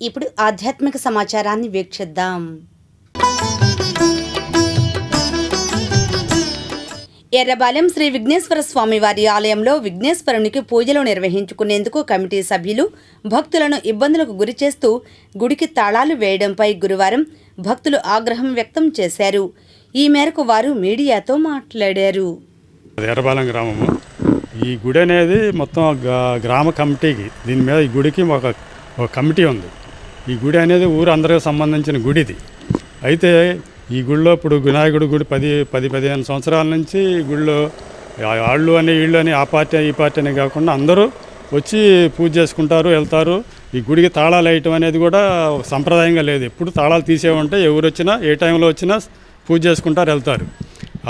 ఇప్పుడు ఆధ్యాత్మిక సమాచారాన్ని వీక్షిద్దాం. ఎర్రబాలెం శ్రీ విఘ్నేశ్వర స్వామి వారి ఆలయంలో విఘ్నేశ్వరునికి పూజలు నిర్వహించుకునేందుకు కమిటీ సభ్యులు భక్తులను ఇబ్బందులకు గురి చేస్తూ గుడికి తాళాలు వేయడంపై గురువారం భక్తులు ఆగ్రహం వ్యక్తం చేశారు. ఈ మేరకు వారు మీడియాతో మాట్లాడారు. ఎర్రబాలెం గ్రామము. ఈ గుడి అనేది మొత్తం గ్రామ కమిటీకి దీని మీద ఈ గుడికి ఒక ఒక కమిటీ ఉంది. ఈ గుడి అనేది ఊరు అందరికి సంబంధించిన గుడిది. అయితే ఈ గుడిలో ఇప్పుడు వినాయకుడి గుడి పది పది పదిహేను సంవత్సరాల నుంచి ఈ గుడిలో వాళ్ళు అని వీళ్ళు అని ఆ పార్టీ ఈ పార్టీ అని కాకుండా అందరూ వచ్చి పూజ చేసుకుంటారు వెళ్తారు. ఈ గుడికి తాళాలు వేయటం అనేది కూడా సంప్రదాయంగా లేదు. ఎప్పుడు తాళాలు తీసేవంటే ఎవరు వచ్చినా ఏ టైంలో వచ్చినా పూజ చేసుకుంటారు వెళ్తారు.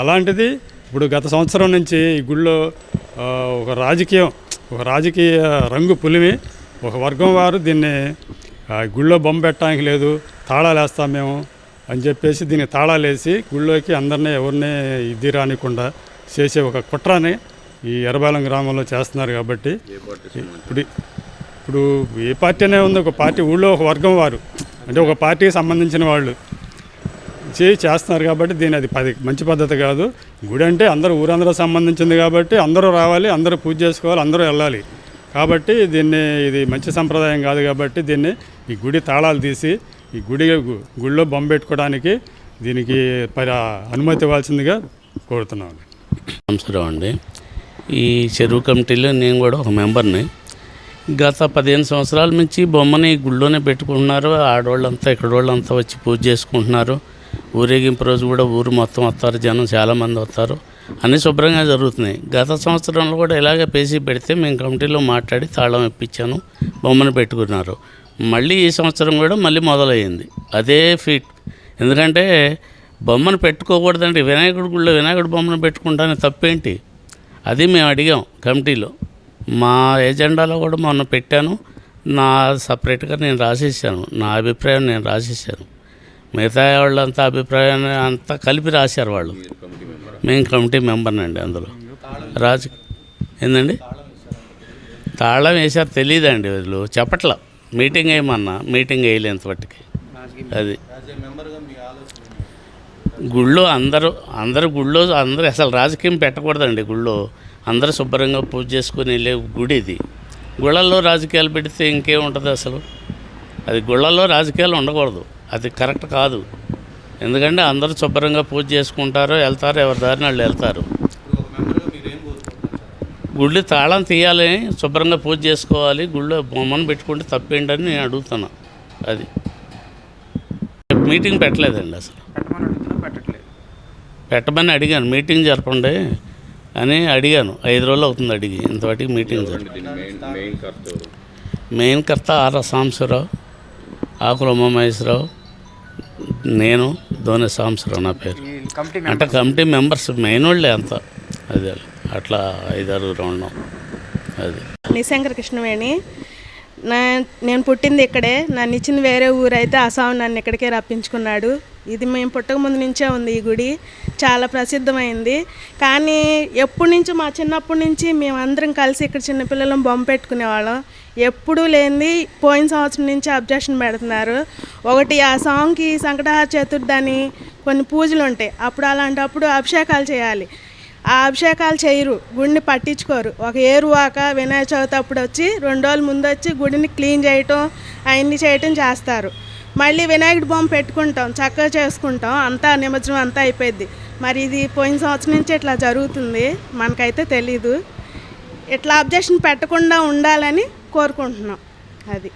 అలాంటిది ఇప్పుడు గత సంవత్సరం నుంచి ఈ గుళ్ళో ఒక రాజకీయం ఒక రాజకీయ రంగు పులిమి ఒక వర్గం వారు దీన్ని గుళ్ళో బొమ్మ పెట్టడానికి లేదు తాళాలు వేస్తాం మేము అని చెప్పేసి దీనికి తాళాలు వేసి గుళ్ళోకి అందరినీ ఎవరిని ఇది రానికుండా చేసే ఒక కుట్రని ఈ ఎర్రబాలెం గ్రామంలో చేస్తున్నారు కాబట్టి ఇప్పుడు ఇప్పుడు ఏ పార్టీ అనే ఉంది ఒక పార్టీ ఊళ్ళో ఒక వర్గం వారు అంటే ఒక పార్టీకి సంబంధించిన వాళ్ళు చేయి చేస్తున్నారు కాబట్టి దీని అది పది మంచి పద్ధతి కాదు. గుడి అంటే అందరూ ఊరందరూ సంబంధించింది కాబట్టి అందరూ రావాలి అందరూ పూజ చేసుకోవాలి అందరూ వెళ్ళాలి. కాబట్టి దీన్ని ఇది మంచి సంప్రదాయం కాదు కాబట్టి దీన్ని ఈ గుడి తాళాలు తీసి ఈ గుడి గుడిలో బొమ్మ పెట్టుకోవడానికి దీనికి అనుమతి ఇవ్వాల్సిందిగా కోరుతున్నాను. నమస్కారం అండి. ఈ చెరువు కమిటీలో నేను కూడా ఒక మెంబర్ని. గత పదిహేను సంవత్సరాల నుంచి బొమ్మని గుళ్ళోనే పెట్టుకుంటున్నారు. ఆడవాళ్ళంతా ఇక్కడ వాళ్ళంతా వచ్చి పూజ చేసుకుంటున్నారు. ఊరేగింపు రోజు కూడా ఊరు మొత్తం వస్తారు జనం చాలామంది వస్తారు. అన్నీ శుభ్రంగా జరుగుతున్నాయి. గత సంవత్సరంలో కూడా ఇలాగే పేసి పెడితే మేము కమిటీలో మాట్లాడి తాళం ఇప్పించాను బొమ్మను పెట్టుకున్నారు. మళ్ళీ ఈ సంవత్సరం కూడా మళ్ళీ మొదలయ్యింది. అదే ఫీట్. ఎందుకంటే బొమ్మను పెట్టుకోకూడదండి వినాయకుడి గుళ్ళో వినాయకుడి బొమ్మను పెట్టుకుంటానే తప్పేంటి? అది మేము అడిగాం కమిటీలో. మా ఎజెండాలో కూడా మొన్న పెట్టాను. నా సపరేట్గా నేను రాసేసాను. నా అభిప్రాయం నేను రాసేసాను. మిగతా వాళ్ళంతా అభిప్రాయాన్ని అంతా కలిపి రాశారు వాళ్ళు. మేము కమిటీ మెంబర్నండి అందులో. రాజు ఏందండి? తాళం వేశారు తెలియదండి వీళ్ళు. చెప్పట్లా. మీటింగ్ వేయమన్నా మీటింగ్ వేయలేంతబట్టికి అది. గుళ్ళో అందరూ అందరూ గుళ్ళో అందరూ అసలు రాజకీయం పెట్టకూడదండి గుళ్ళో. అందరూ శుభ్రంగా పూజ చేసుకుని వెళ్ళే గుడి ఇది. గుళ్ళల్లో రాజకీయాలు పెడితే ఇంకేముంటుంది అసలు? అది గుళ్ళల్లో రాజకీయాలు ఉండకూడదు. అది కరెక్ట్ కాదు. ఎందుకంటే అందరూ శుభ్రంగా పూజ చేసుకుంటారు వెళ్తారు ఎవరి దారిని వాళ్ళు వెళ్తారు. గుళ్ళు తాళం తీయాలి శుభ్రంగా పూజ చేసుకోవాలి గుళ్ళో బొమ్మను పెట్టుకుంటే తప్పేంటని నేను అడుగుతున్నా. అది. మీటింగ్ పెట్టలేదండి అసలు. పెట్టమని అడిగాను మీటింగ్ జరపండి అని అడిగాను. ఐదు రోజులు అవుతుంది అడిగి ఇంతవాటికి మీటింగ్ జరపండి మెయిన్ కర్త ఆర్ సాంబశివరావు ఆకుల ఉమామహేశ్వరరావు నేను ధోని సాంబశివరావు నా పేరు. అంటే కమిటీ మెంబర్స్ మెయిన్ వాళ్ళే అంతా. అదే అట్లా ఐదారుగురు ఉన్నాం. అది. నిశంకర కృష్ణవేణి నా నేను పుట్టింది ఇక్కడే. నన్ను ఇచ్చింది వేరే ఊరైతే ఆ నన్ను ఇక్కడికే రప్పించుకున్నాడు. ఇది మేము పుట్టక ముందు నుంచే ఉంది ఈ గుడి. చాలా ప్రసిద్ధమైంది. కానీ ఎప్పటి నుంచి మా చిన్నప్పటి నుంచి మేమందరం కలిసి ఇక్కడ చిన్నపిల్లలం బొమ్మ పెట్టుకునేవాళ్ళం ఎప్పుడూ లేనిది పోయిన సంవత్సరం నుంచి అబ్జెక్షన్ పెడుతున్నారు. ఒకటి ఆ సాంగ్కి సంకటహార చతుర్థని కొన్ని పూజలు ఉంటాయి అప్పుడు అలాంటప్పుడు అభిషేకాలు చేయాలి. ఆ అభిషేకాలు చేయరు గుడిని పట్టించుకోరు. ఒక ఏరువాక వినాయక చవితి అప్పుడు వచ్చి రెండు రోజుల ముందు వచ్చి గుడిని క్లీన్ చేయటం అవన్నీ చేయటం చేస్తారు. మళ్ళీ వినాయకుడి బొమ్మ పెట్టుకుంటాం చక్కగా చేసుకుంటాం అంతా నిమజ్జనం అంతా అయిపోయింది మరి ఇది పోయిన సంవత్సరం నుంచి ఇట్లా జరుగుతుంది మనకైతే తెలీదు. ఇట్లా అబ్జెక్షన్ పెట్టకుండా ఉండాలని కోరుకుంటున్నాం అది.